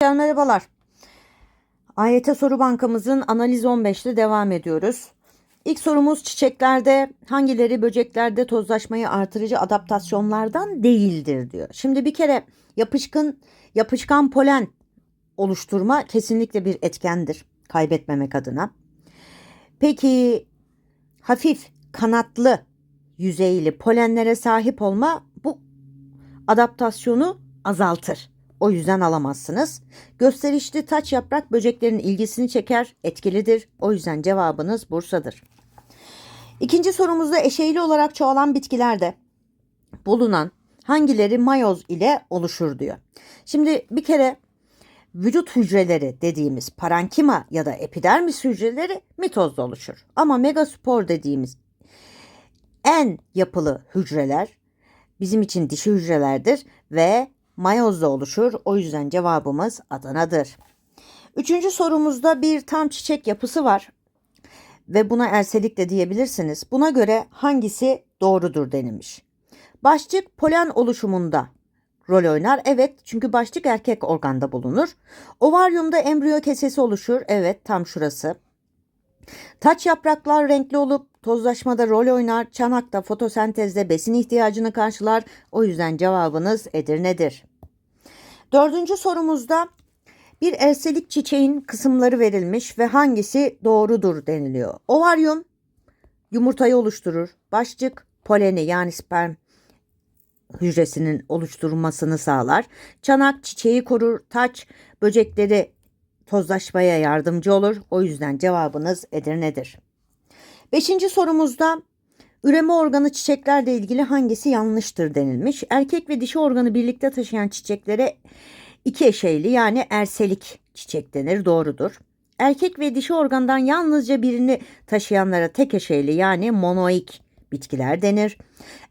Merhabalar. AYT Soru Bankamızın analiz 15'te devam ediyoruz. İlk sorumuz çiçeklerde hangileri böceklerde tozlaşmayı artırıcı adaptasyonlardan değildir diyor. Şimdi bir kere yapışkın yapışkan polen oluşturma kesinlikle bir etkendir kaybetmemek adına. Peki hafif kanatlı yüzeyli polenlere sahip olma bu adaptasyonu azaltır. O yüzden alamazsınız. Gösterişli taç yaprak böceklerin ilgisini çeker, etkilidir. O yüzden cevabınız Bursa'dır. İkinci sorumuzda eşeğli olarak çoğalan bitkilerde bulunan hangileri mayoz ile oluşur diyor. Şimdi bir kere vücut hücreleri dediğimiz parankima ya da epidermis hücreleri mitozda oluşur. Ama megaspor dediğimiz en yapılı hücreler bizim için dişi hücrelerdir ve mayozda oluşur. O yüzden cevabımız Adana'dır. Üçüncü sorumuzda bir tam çiçek yapısı var ve buna erselik de diyebilirsiniz. Buna göre hangisi doğrudur denilmiş. Başçık polen oluşumunda rol oynar. Evet çünkü başçık erkek organda bulunur. Ovaryumda embriyo kesesi oluşur. Evet tam şurası. Taç yapraklar renkli olup tozlaşmada rol oynar. Çanakta fotosentezde besin ihtiyacını karşılar. O yüzden cevabınız Edirne'dir. Dördüncü sorumuzda bir erselik çiçeğin kısımları verilmiş ve hangisi doğrudur deniliyor. Ovaryum yumurtayı oluşturur. Başçık poleni yani sperm hücresinin oluşturulmasını sağlar. Çanak çiçeği korur. Taç böcekleri tozlaşmaya yardımcı olur. O yüzden cevabınız Edirne'dir. Beşinci sorumuzda üreme organı çiçeklerle ilgili hangisi yanlıştır denilmiş. Erkek ve dişi organı birlikte taşıyan çiçeklere iki eşeyli yani erselik çiçek denir. Doğrudur. Erkek ve dişi organdan yalnızca birini taşıyanlara tek eşeyli yani monoik bitkiler denir.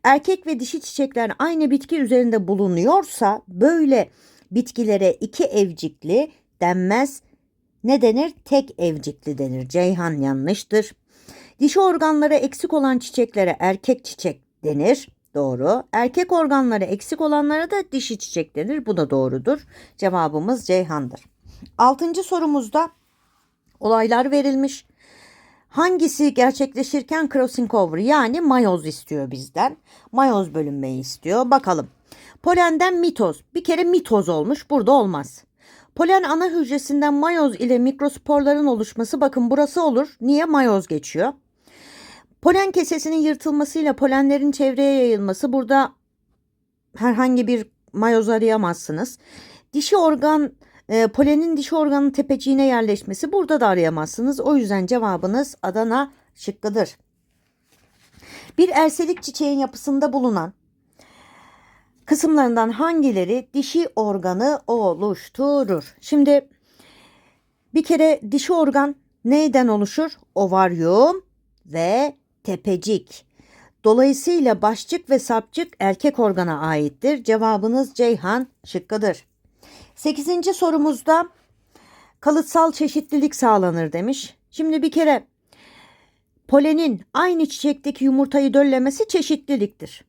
Erkek ve dişi çiçekler aynı bitki üzerinde bulunuyorsa böyle bitkilere iki evcikli denmez. Ne denir? Tek evcikli denir. Ceyhan yanlıştır. Dişi organları eksik olan çiçeklere erkek çiçek denir. Doğru. Erkek organları eksik olanlara da dişi çiçek denir. Bu da doğrudur. Cevabımız Ceyhan'dır. Altıncı sorumuzda olaylar verilmiş. Hangisi gerçekleşirken crossing over yani mayoz istiyor bizden. Mayoz bölünmeyi istiyor. Bakalım. Polenden mitoz. Bir kere mitoz olmuş. Burada olmaz. Polen ana hücresinden mayoz ile mikrosporların oluşması bakın burası olur. Niye mayoz geçiyor? Polen kesesinin yırtılmasıyla polenlerin çevreye yayılması burada herhangi bir mayoz arayamazsınız. Dişi organ e, polenin dişi organın tepeciğine yerleşmesi burada da arayamazsınız. O yüzden cevabınız Adana şıkkıdır. Bir erselik çiçeğin yapısında bulunan kısımlarından hangileri dişi organı oluşturur? Şimdi bir kere dişi organ neyden oluşur? Ovaryum ve tepecik. Dolayısıyla başçık ve sapçık erkek organa aittir. Cevabınız Ceyhan şıkkıdır. Sekizinci sorumuzda kalıtsal çeşitlilik sağlanır demiş. Şimdi bir kere polenin aynı çiçekteki yumurtayı döllemesi çeşitliliktir.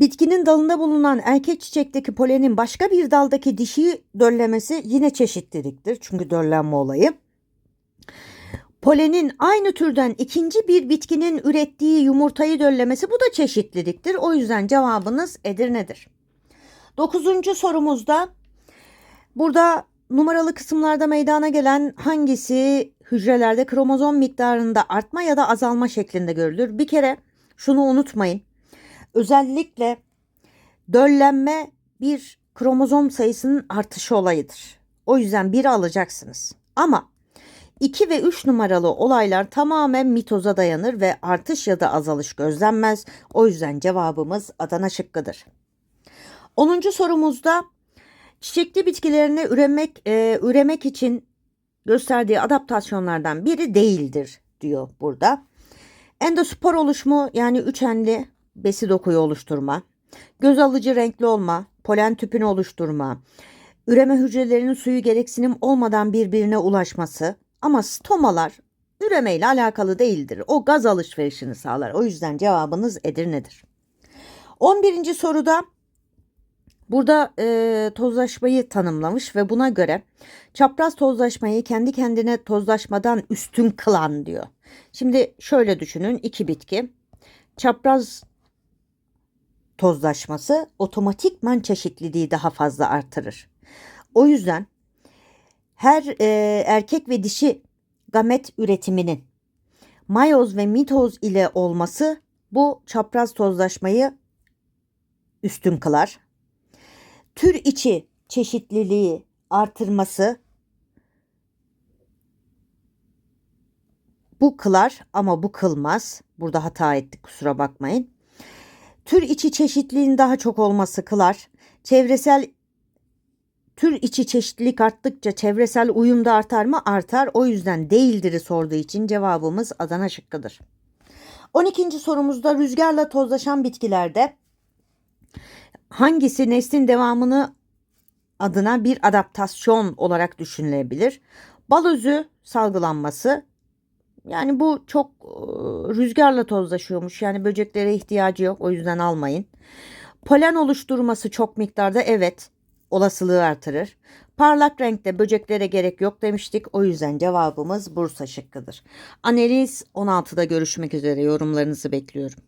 Bitkinin dalında bulunan erkek çiçekteki polenin başka bir daldaki dişiyi döllemesi yine çeşitliliktir. Çünkü döllenme olayı. Polenin aynı türden ikinci bir bitkinin ürettiği yumurtayı döllemesi bu da çeşitliliktir. O yüzden cevabınız Edirne'dir. Dokuzuncu sorumuzda burada numaralı kısımlarda meydana gelen hangisi hücrelerde kromozom miktarında artma ya da azalma şeklinde görülür? Bir kere şunu unutmayın. Özellikle döllenme bir kromozom sayısının artışı olayıdır. O yüzden biri alacaksınız. Ama 2 ve 3 numaralı olaylar tamamen mitoza dayanır ve artış ya da azalış gözlenmez. O yüzden cevabımız Adana şıkkıdır. 10. sorumuzda çiçekli bitkilerine üremek, e, üremek için gösterdiği adaptasyonlardan biri değildir diyor burada. Endospor oluşumu yani üçenli besi dokuyu oluşturma, göz alıcı renkli olma, polen tüpünü oluşturma, üreme hücrelerinin suyu gereksinim olmadan birbirine ulaşması ama stomalar üremeyle alakalı değildir. O gaz alışverişini sağlar. O yüzden cevabınız Edirne'dir. 11. soruda Burada e, tozlaşmayı tanımlamış ve buna göre çapraz tozlaşmayı kendi kendine tozlaşmadan üstün kılan diyor. Şimdi şöyle düşünün iki bitki çapraz tozlaşması otomatikman çeşitliliği daha fazla artırır. O yüzden her e, erkek ve dişi gamet üretiminin mayoz ve mitoz ile olması bu çapraz tozlaşmayı üstün kılar. Tür içi çeşitliliği artırması bu kılar ama bu kılmaz. Burada hata ettik kusura bakmayın. Tür içi çeşitliliğin daha çok olması kılar. Çevresel tür içi çeşitlilik arttıkça çevresel uyum da artar mı? Artar. O yüzden değildir'i sorduğu için cevabımız Adana şıkkıdır. 12. sorumuzda rüzgarla tozlaşan bitkilerde hangisi neslin devamını adına bir adaptasyon olarak düşünülebilir? Bal salgılanması. Yani bu çok e, rüzgarla tozlaşıyormuş. Yani böceklere ihtiyacı yok. O yüzden almayın. Polen oluşturması çok miktarda evet olasılığı artırır. Parlak renkte böceklere gerek yok demiştik. O yüzden cevabımız Bursa şıkkıdır. Analiz 16'da görüşmek üzere yorumlarınızı bekliyorum.